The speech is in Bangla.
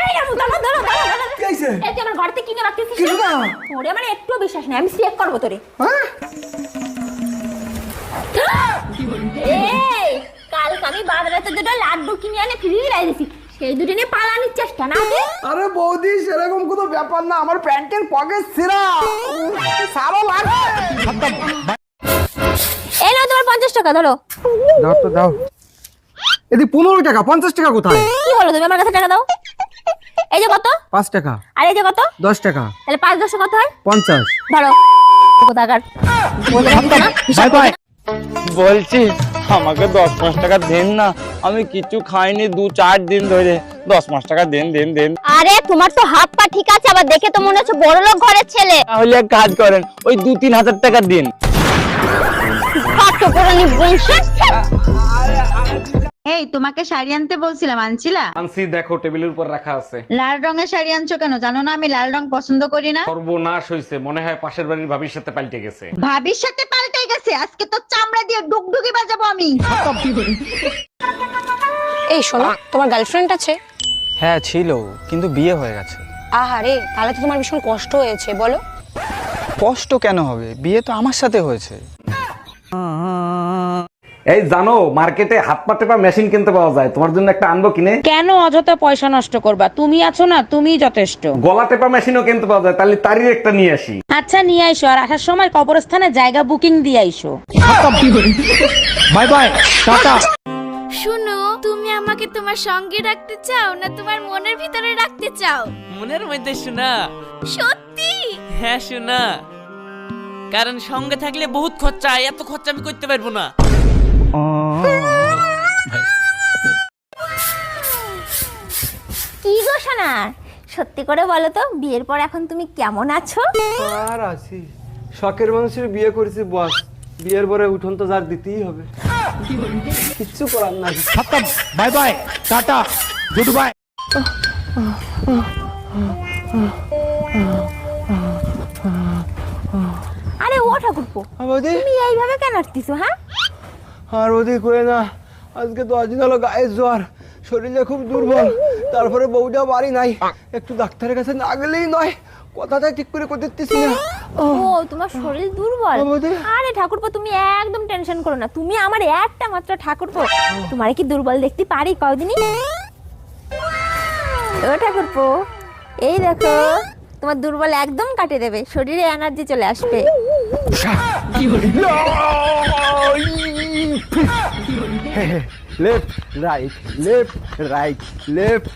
এই রামু দাঁড়া দাঁড়া দাঁড়া দাঁড়া কি হয়েছে? এই তুই আমার ঘর থেকে কিনে রাখতেছিস কিছু না। ওরে আমার একটু বিশ্বাস নেই আমি চেক করব তোরে। হ্যাঁ? এই কালকে আমি বাজারেতে দুটো লাড্ডু কিনে এনে ফ্রিজে সেই দুটো নিয়ে পালানোর চেষ্টা না? আরে বৌদি সেরকম কোনো ব্যাপার না আমার প্যান্টের পকেট ছিঁড়া সারো লাগে এই নাও তোমার পঞ্চাশ টাকা ধরো। দাও তো দাও। এদি পনেরো টাকা পঞ্চাশ টাকা কোথায়? কি হলো তুমি আমার কাছে টাকা দাও? এই যে কত? পাঁচ টাকা। আর এই যে কত? দশ টাকা। তাহলে পাঁচ দশ কত হয়? পঞ্চাশ। ধরো। কোথাকার? বলে বলছি আমাকে দশ পাঁচ টাকা দেন না। আমি কিছু খাইনি দু চার দিন ধরে। দশ পাঁচ টাকা দেন দেন দেন। আরে তোমার তো হাত পা ঠিক আছে আবার দেখে তো মনে হচ্ছে বড় লোক ঘরের ছেলে। তাহলে এক কাজ করেন ওই দু তিন হাজার টাকা দিন। তোমাকে শাড়ি আনতে বলছিলাম আনছিলা? আনসি দেখো টেবিলের উপর রাখা আছে। লাল রঙের শাড়ি আনছো কেন? জানো না আমি লাল রং পছন্দ করি না। সর্বনাশ হয়েছে মনে হয় পাশের বাড়ির ভাবির সাথে পাল্টে গেছে। ভাবির সাথে পাল্টে গেছে? আজকে তো চামড়া দিয়ে ডুগডুগি বাজাবো আমি। এই শোনো তোমার গার্লফ্রেন্ড আছে? হ্যাঁ ছিল কিন্তু বিয়ে হয়ে গেছে। আহারে তাহলে তো তোমার ভীষণ কষ্ট হয়েছে বলো। কষ্ট কেন হবে? বিয়ে তো আমার সাথে হয়েছে। এই জানো মার্কেটে হাত পা টেপা মেশিন কিনতে পাওয়া যায়। তোমার জন্য একটা আনব কিনে। কেন অযথা পয়সা নষ্ট করবা? তুমি আছো না তুমিই যথেষ্ট। গলা টেপা মেশিনও কিনতে পাওয়া যায় তাহলে তারই একটা নিয়ে আসি। আচ্ছা নিয়ে আইসো আর আসার সময় কবরস্থানে জায়গা বুকিং দিয়ে আইসো। Bye bye tata. শুনো তুমি আমাকে তোমার সঙ্গে রাখতে চাও না তোমার মনের ভিতরে রাখতে চাও? মনের মধ্যে শোনা। সত্যি? হ্যাঁ শোনা। কারণ সঙ্গে থাকলে বহুত খরচা এত খরচা আমি করতে পারব না। সোনা সত্যি করে বলো তো বিয়ের পর এখন তুমি কেমন আছো? আর আছি। শখের মানুষের বিয়ে করেছি বস। বিয়ের পরে উঠোন তো যার দিতেই হবে। কিচ্ছু করার নাই। Bye bye. Tata. Good bye. আরে ও ঠাকুরপো বৌদি। তুমি এইভাবে কেন আসতেছো হ্যাঁ? আর ওদি করে না। আজকে দশ দিন হলো গায়ের জ্বর। শরীরে খুব দুর্বল। তারপরে বউটা বাড়ি নাই। একটু ডাক্তারের কাছে না গেলেই নয় কথাটা ঠিক করে করতে দিতেছি না। ও তোমার শরীর দুর্বল। আরে ঠাকুরপো তুমি একদম টেনশন করো না। তুমি আমার একটা মাত্র ঠাকুরপো। তোমার কি দুর্বল দেখতে পারি কয়দিনই? ও ঠাকুরপো এই দেখো তোমার দুর্বল একদম কাটে দেবে। শরীরে এনার্জি চলে আসবে। Left right left right left